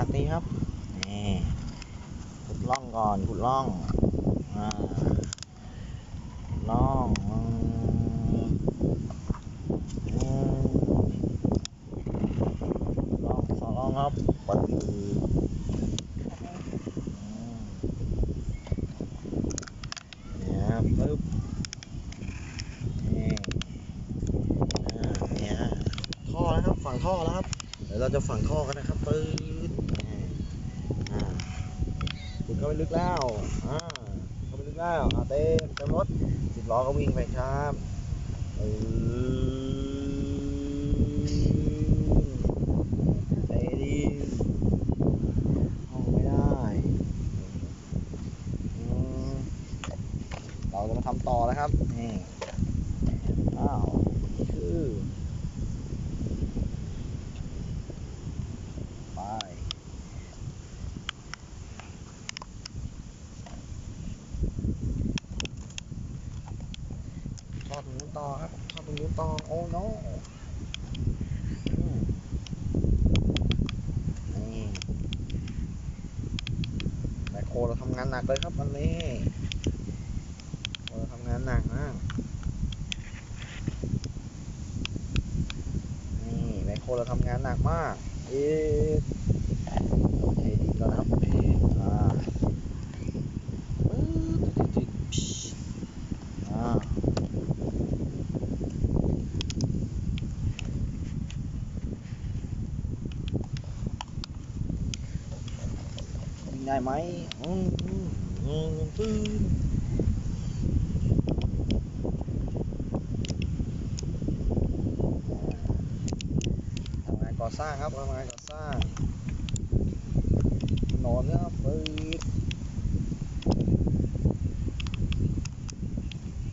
ตักนี้ครับ นี่ขุดร่องก่อน ขุดร่องอ่าล่องล่องสองร่องครับปัดอืมเนี่ยครับปึ๊บนี่เนี่ยฮะท่อแล้วครับ ฝั่งท่อแล้วครับ เดี๋ยวเราจะฝังท่อกันนะครับปื๊ดอ่าขุดเข้าไปลึกแล้วอ่าเข้าไปลึกแล้วอ่าเต็มเต็มรถสิบล้อก็วิ่งไปครับเตะดีห้องไม่ได้อืมเราจะมาทำต่อแล้วครับ นี่ อ้าวนี่คือ ไปท อดตรงนู้นต่อครับทอดตรงนู้นต่อโอ้โนนี่แมคโครเราทำงานหนักเลยครับวันนี้เราทำงานหนักมากนี่แมคโครเราทำงานหนักมาก เอ๊ะเทดีก่อนนะครับเทอ่าปึ๊บตึ๊ดๆๆพิชอ่าวิ่ง ได้ไหมอืมอืมอืมทำงานก่อสร้างครับทำงานก่อสร้างถนนนะครับ